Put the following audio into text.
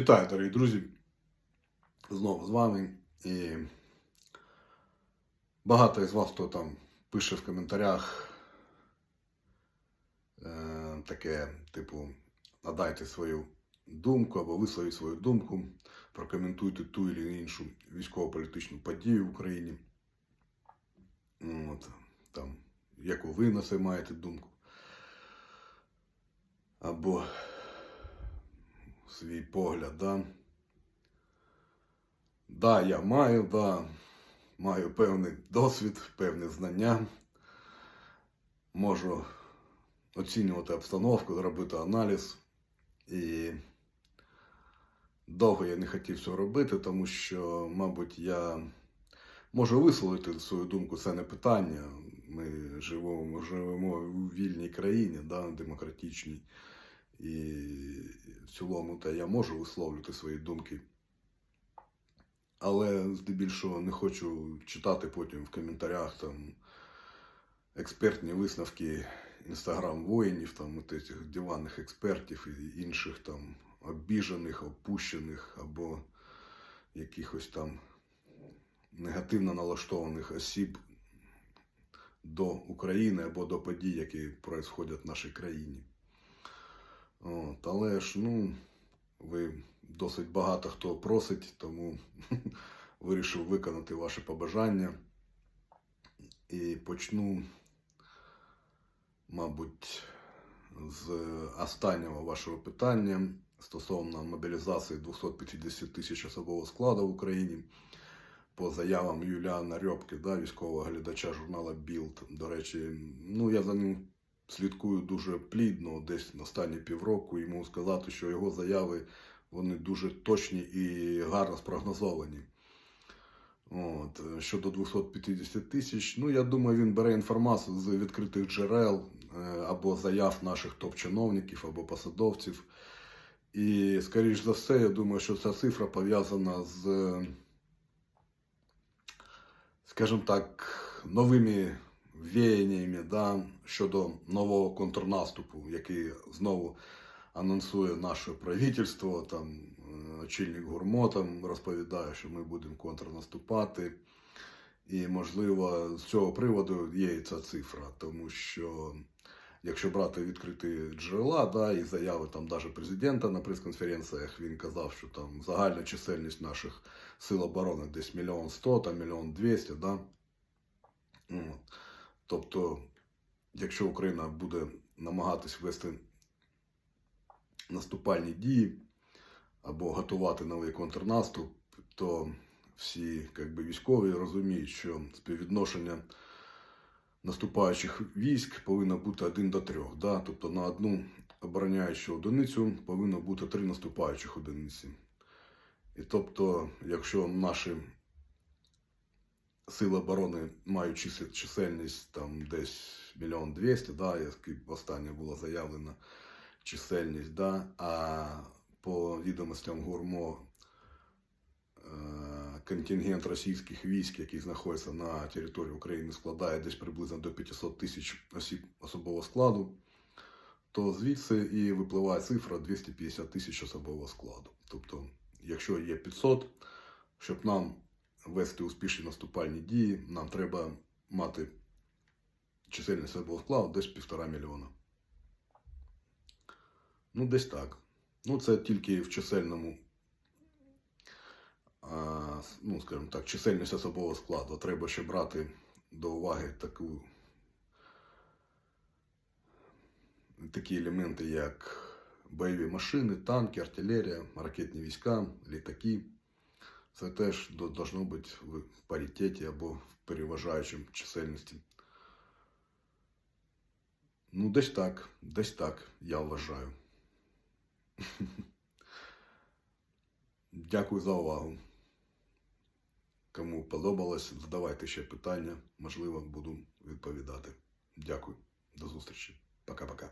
Вітаю, дорогі друзі. Знову з вами. І багато із вас, хто там пише в коментарях е, таке, типу, надайте свою думку або висловіть свою думку, прокоментуйте ту чи іншу військово-політичну подію в Україні. От, там, яку ви на це маєте думку. Або свій погляд, да. Да, я маю, да, маю певний досвід, певні знання. Можу оцінювати обстановку, робити аналіз. І довго я не хотів цього робити, тому що, мабуть, я можу висловити свою думку, це не питання. Ми живемо, ми живемо у вільній країні, да, демократичній. І в цілому та я можу висловлювати свої думки. Але здебільшого не хочу читати потім в коментарях там експертні висновки інстаграм воїнів, там от диванних експертів і інших там обіжених, опущених або якихось там негативно налаштованих осіб до України або до подій, які відбуваються в нашій країні. Але ж, ну, ви досить багато хто просить, тому вирішив виконати ваше побажання. І почну, мабуть, з останнього вашого питання стосовно мобілізації 250 тисяч особового складу в Україні. По заявам Юліана Рьобки, да, військового глядача журнала Білд. До речі, ну я за ним слідкую дуже плідно, десь на останні півроку, і можу сказати, що його заяви вони дуже точні і гарно спрогнозовані. От. Щодо 250 тисяч, ну я думаю, він бере інформацію з відкритих джерел е, або заяв наших топ-чиновників або посадовців. І, скоріш за все, я думаю, що ця цифра пов'язана з, скажімо так, новими веяннями да, щодо нового контрнаступу, який знову анонсує наше правительство. Там е, очільник Гурмо там розповідає, що ми будемо контрнаступати. І, можливо, з цього приводу є і ця цифра, тому що якщо брати відкриті джерела, да, і заяви там навіть президента на прес-конференціях, він казав, що там загальна чисельність наших сил оборони десь мільйон сто, мільйон двісті, да. Тобто, якщо Україна буде намагатись вести наступальні дії або готувати новий контрнаступ, то всі би, військові розуміють, що співвідношення наступаючих військ повинно бути один до трьох. Да? Тобто на одну обороняючу одиницю повинно бути три наступаючих одиниці. І тобто, якщо наші Сили оборони мають чисельність там десь мільйон двісті, да, як останнє було заявлено чисельність, да, а по відомостям ГУРМО е, контингент російських військ, які знаходяться на території України, складає десь приблизно до 500 тисяч осіб особового складу, то звідси і випливає цифра 250 тисяч особового складу. Тобто, якщо є 500, щоб нам вести успішні наступальні дії, нам треба мати чисельність особового складу десь півтора мільйона. Ну, десь так. Ну, це тільки в чисельному, а, ну, скажімо так, чисельність особового складу. Треба ще брати до уваги таку, такі елементи, як бойові машини, танки, артилерія, ракетні війська, літаки. Це теж должно бути в паритеті або в переважаючому чисельності. Ну, десь так, десь так, я вважаю. Дякую за увагу. Кому подобалось, задавайте ще питання, можливо, буду відповідати. Дякую, до зустрічі. Пока-пока.